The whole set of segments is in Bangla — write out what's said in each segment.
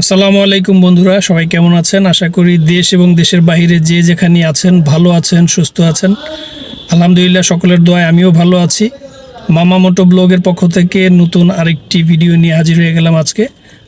আসসালামু আলাইকুম বন্ধুরা, সবাই কেমন আছেন? আশা করি দেশ এবং দেশের বাহিরে যে যেখানে আছেন, ভালো আছেন, সুস্থ আছেন। আলহামদুলিল্লাহ, সকলের দোয়ায় আমিও ভালো আছি। মামা মোটো ব্লগের পক্ষ থেকে নতুন আরেকটি ভিডিও নিয়ে হাজির হয়ে গেলাম আজকে।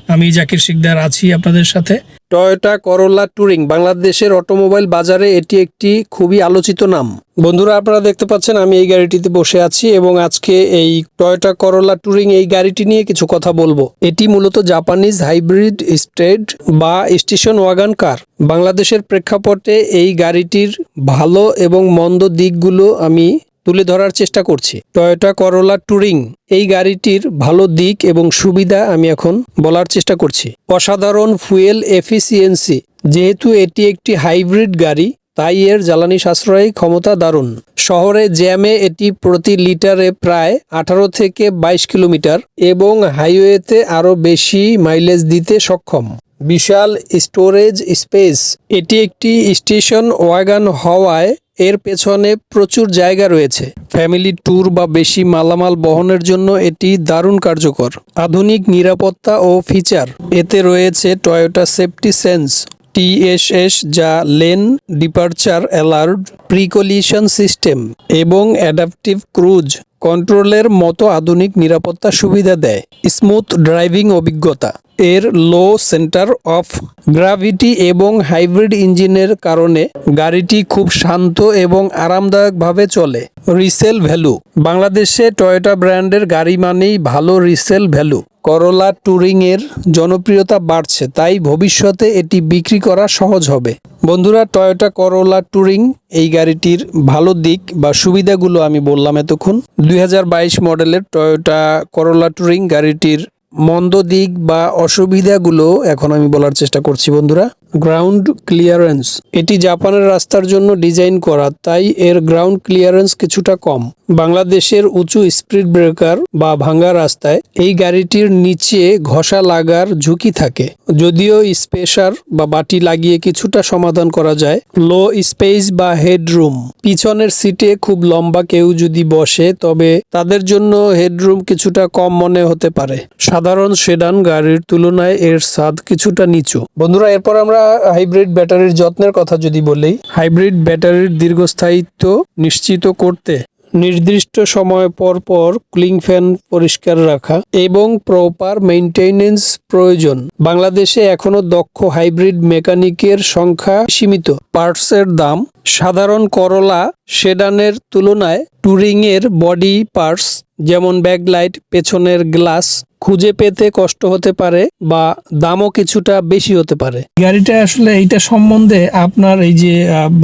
আমি জাকির শিকদার আছি আপনাদের সাথে। টয়োটা করোলা টুরিং বাংলাদেশের অটোমোবাইল বাজারে এটি একটি খুবই আলোচিত নাম। বন্ধুরা, আপনারা দেখতে পাচ্ছেন আমি এই গাড়িটিতে বসে আছি এবং আজকে এই টয়োটা করোলা টুরিং এই গাড়িটি নিয়ে কিছু কথা বলব। এটি মূলত জাপানিজ হাইব্রিড স্টেড বা স্টেশন ওয়াগান কার। বাংলাদেশের প্রেক্ষাপটে এই গাড়িটির ভালো এবং মন্দ দিকগুলো আমি তুলে ধরার চেষ্টা করছি। টয়োটা করোলা টুরিং এই গাড়িটির ভালো দিক এবং সুবিধা আমি এখন বলার চেষ্টা করছি। অসাধারণ ফুয়েল এফিসিয়েন্সি যেহেতু এটি একটি হাইব্রিড গাড়ি, তাই এর জ্বালানি সাশ্রয়ী ক্ষমতা দারুণ। শহরে জ্যামে এটি প্রতি লিটারে প্রায় আঠারো থেকে বাইশ কিলোমিটার এবং হাইওয়েতে আরও বেশি মাইলেজ দিতে সক্ষম। বিশাল স্টোরেজ স্পেস এটি একটি স্টেশন ওয়াগান হওয়ায় এর পেছনে প্রচুর জায়গা রয়েছে। ফ্যামিলি ট্যুর বা বেশি মালামাল বহনের জন্য এটি দারুণ কার্যকর। আধুনিক নিরাপত্তা ও ফিচার। এতে রয়েছে টয়োটা সেফটি সেন্স টিএসএস যা lane departure alert precollision system এবং অ্যাডাপটিভ ক্রুজ কন্ট্রোলের মতো আধুনিক নিরাপত্তা সুবিধা দেয়। স্মুথ ড্রাইভিং অভিজ্ঞতা। এর লো সেন্টার অফ গ্রাভিটি এবং হাইব্রিড ইঞ্জিনের কারণে গাড়িটি খুব শান্ত এবং আরামদায়কভাবে চলে। Resale value. বাংলাদেশে টয়োটা ব্র্যান্ডের গাড়ি মানেই ভালো রিসেল ভ্যালু। করোলা টুরিং এর জনপ্রিয়তা বাড়ছে, তাই ভবিষ্যতে এটি বিক্রি করা সহজ হবে। বন্ধুরা টয়োটা করোলা ট্যুরিং এই গাড়িটির ভালো দিক বা সুবিধাগুলো আমি বললাম এতক্ষণ। দুই হাজার বাইশ মডেলের টয়োটা করোলা ট্যুরিং গাড়িটির মন্দ দিক বা অসুবিধাগুলো এখন আমি বলার চেষ্টা করছি বন্ধুরা। গ্রাউন্ড ক্লিয়ারেন্স এটি জাপানের রাস্তার জন্য ডিজাইন করা, তাই এর গ্রাউন্ড ক্লিয়ারেন্স কিছুটা কম। বাংলাদেশের উঁচু স্পিড ব্রেকার বা ভাঙ্গা রাস্তায় এই গাড়িটির নিচে ঘষা লাগার ঝুঁকি থাকে। যদিও স্পেশার বা বাটি লাগিয়ে কিছুটা সমাধান করা যায়। লো স্পেস বা হেডরুম। পিছনের সিটে খুব লম্বা কেউ যদি বসে, তবে তাদের জন্য হেডরুম কিছুটা কম মনে হতে পারে। সাধারণ সেডান গাড়ির তুলনায় এর স্বাদ কিছুটা নিচু। বন্ধুরা, এরপর আমরা হাইব্রিড ব্যাটারির যত্নের কথা যদি বলি, হাইব্রিড ব্যাটারির দীর্ঘস্থায়িত্ব নিশ্চিত করতে নির্দিষ্ট সময় পর পর কুলিং ফ্যান পরিষ্কার রাখা এবং প্রপার মেইনটেনেন্স প্রয়োজন। বাংলাদেশে এখনও দক্ষ হাইব্রিড মেকানিকের সংখ্যা সীমিত। পার্টসের দাম, সাধারণ করলা সেডানের তুলনায় টুরিং এর বডি পার্টস যেমন ব্যাকলাইট পেছনের গ্লাস খুঁজে পেতে কষ্ট হতে পারে বা দামও কিছুটা বেশি হতে পারে। গাড়িটা আসলে এইটা সম্বন্ধে আপনার এই যে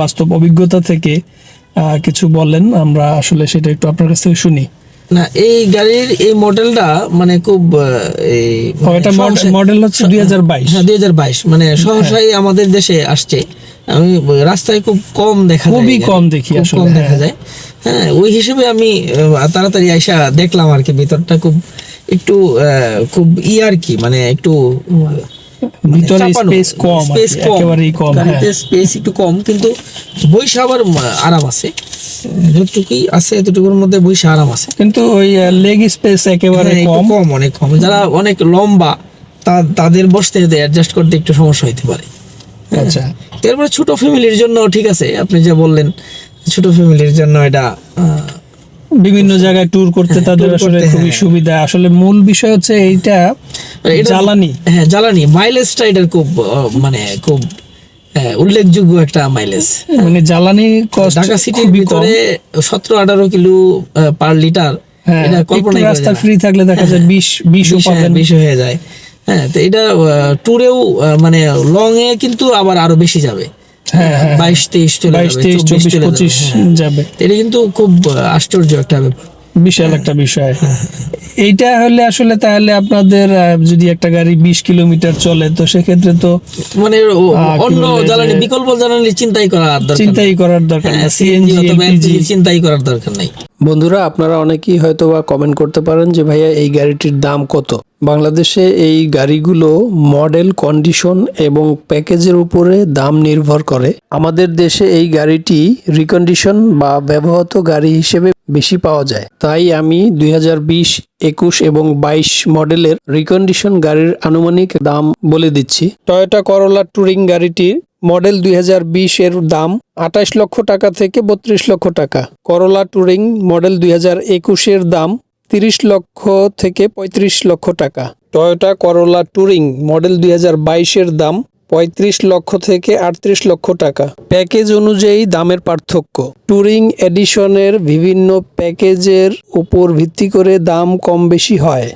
বাস্তব অভিজ্ঞতা থেকে কিছু বলেন আমরা আসলে সেটা একটু আপনার কাছ থেকে শুনি। না এই গাড়ির এই মডেলটা মানে খুব এটা মডেল হচ্ছে দুই হাজার বাইশ। হ্যাঁ দুই হাজার বাইশ। মানে সহসাই আমাদের দেশে আসছে। আমি রাস্তায় খুব কম দেখা খুবই কম দেখি আসলে, কম দেখা হ্যাঁ। যায়। হ্যাঁ ওই হিসেবে আমি আহ, তাড়াতাড়ি আইসা দেখলাম আর কি ভিতরটা খুব একটু খুব ই আর কি মানে একটু মানে ভিতরে space কম Space কম। কম, গাড়িতে হ্যাঁ। স্পেস একটু কম কিন্তু বৈশা আবার আরাম আছে। যতটুকুই আছে এতটুকুর মধ্যে বৈশা আরাম আছে। কিন্তু ওই লেগ স্পেস একেবারে হ্যাঁ, কম। কম অনেক কম। যারা অনেক লম্বা তাদের বসতে অ্যাডজাস্ট করতে একটু সমস্যা হইতে পারে। আচ্ছা। তারপরে ছোট ফ্যামিলির জন্য ঠিক আছে। আপনি যে বললেন ছোট ফ্যামিলির জন্য এটা বিভিন্ন জায়গায় ট্যুর করতে হ্যাঁ, তাদের আসলে খুবই হ্যাঁ। সুবিধা। আসলে মূল বিষয় হচ্ছে এইটা জ্বালানি। হ্যাঁ জ্বালানি। মাইলেজটা এটার খুব মানে খুব উল্লেখযোগ্য একটা মাইলেজ মানে জ্বালানি কস্ট ঢাকা সিটির ভিতরে সতেরো আঠারো কিলো পার লিটার হ্যাঁ এটা কল্পনা রাস্তা ফ্রি থাকলে দেখা যায় বিশ পাবেন বেশি হয়ে যায়। হ্যাঁ তো এটা ট্যুরেও মানে লং এ কিন্তু আবার আরও বেশি যাবে। হ্যাঁ হ্যাঁ বাইশ তেইশ চলে বাইশ তেইশ চব্বিশ পঁচিশ হ্যাঁ। যাবে। এটা কিন্তু খুব আশ্চর্য একটা ব্যাপার। বিশাল একটা বিষয়। হ্যাঁ, এইটা হলে আসলে তাহলে আপনাদের যদি একটা গাড়ি বিশ কিলোমিটার চলে তো সেক্ষেত্রে তো মানে অন্য জ্বালানি বিকল্প জ্বালানি চিন্তাই করার দরকার চিন্তাই করার দরকার না হ্যাঁ, সিএনজি চিন্তাই করার দরকার নাই। বন্ধুরা আপনারা অনেকেই হয়তো বা কমেন্ট করতে পারেন যে ভাইয়া এই গাড়িটির দাম কত? বাংলাদেশে এই গাড়িগুলো মডেল, কন্ডিশন এবং প্যাকেজের উপরে দাম নির্ভর করে। আমাদের দেশে এই গাড়িটি রিকন্ডিশন বা ব্যবহৃত গাড়ি হিসেবে বেশি পাওয়া যায়। তাই আমি দুই একুশ এবং বাইশ মডেলের রিকন্ডিশন গাড়ির আনুমানিক দাম বলে দিচ্ছি। টয়োটা করোলা টুরিং গাড়িটির মডেল দুই হাজার বিশ এর দাম আঠাশ লক্ষ টাকা থেকে বত্রিশ লক্ষ টাকা। করোলা টুরিং মডেল দুই একুশের দাম তিরিশ লক্ষ থেকে পঁয়ত্রিশ লক্ষ টাকা। টয়োটা করোলা টুরিং মডেল দুই হাজার বাইশের দাম পঁয়ত্রিশ লক্ষ থেকে আটত্রিশ লক্ষ টাকা। প্যাকেজ অনুযায়ী দামের পার্থক্য। টুরিং এডিশনের বিভিন্ন প্যাকেজের উপর ভিত্তি করে দাম কম বেশি হয়।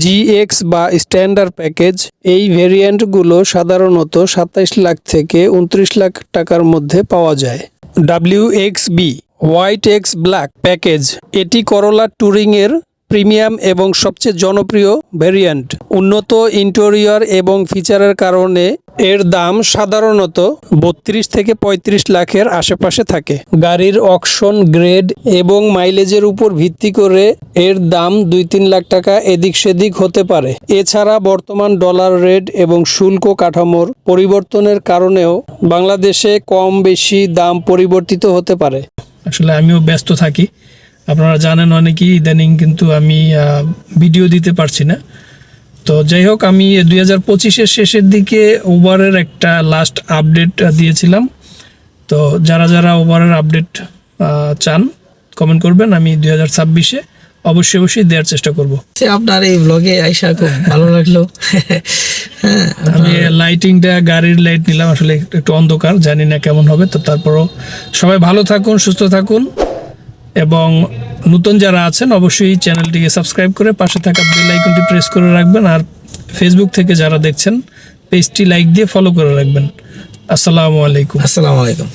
জিএক্স বা স্ট্যান্ডার্ড প্যাকেজ এই ভেরিয়েন্টগুলো সাধারণত সাতাইশ লাখ থেকে উনত্রিশ লাখ টাকার মধ্যে পাওয়া যায়। W X B white X black package এটি করোলা টুরিং এর প্রিমিয়াম এবং সবচেয়ে জনপ্রিয় ভেরিয়েন্ট। উন্নত ইন্টেরিয়র এবং ফিচারের কারণে এর দাম সাধারণত বত্রিশ থেকে পঁয়ত্রিশ লাখের আশেপাশে থাকে। গাড়ির অকশন গ্রেড এবং মাইলেজের উপর ভিত্তি করে এর দাম দুই তিন লাখ টাকা এদিক সেদিক হতে পারে। এছাড়া বর্তমান ডলার রেট এবং শুল্ক কাঠামোর পরিবর্তনের কারণেও বাংলাদেশে কম বেশি দাম পরিবর্তিত হতে পারে। আসলে আমিও ব্যস্ত থাকি। আপনারা জানেন অনেকেই ইদানিং কিন্তু আমি ভিডিও দিতে পারছি না। তো যাই হোক আমি দুই হাজার পঁচিশের শেষের দিকে ওভারের একটা লাস্ট আপডেট দিয়েছিলাম। তো যারা যারা ওভারের আপডেট চান কমেন্ট করবেন আমি দুই হাজার ছাব্বিশে অবশ্যই অবশ্যই দেওয়ার চেষ্টা করব। আপনার এই ব্লগে আইসা খুব ভালো লাগল। হ্যাঁ আমি লাইটিংটা গাড়ির লাইট নিলাম আসলে একটু- একটু অন্ধকার জানি না কেমন হবে। তো তারপরও সবাই ভালো থাকুন সুস্থ থাকুন। এবং নতুন যারা আছেন, অবশ্যই চ্যানেলটিকে সাবস্ক্রাইব করে পাশে থাকা বেল আইকনটি প্রেস করে রাখবেন আর ফেসবুক থেকে যারা দেখছেন, পেজটি লাইক দিয়ে ফলো করে রাখবেন। আসসালামু আলাইকুম। আসসালামু আলাইকুম।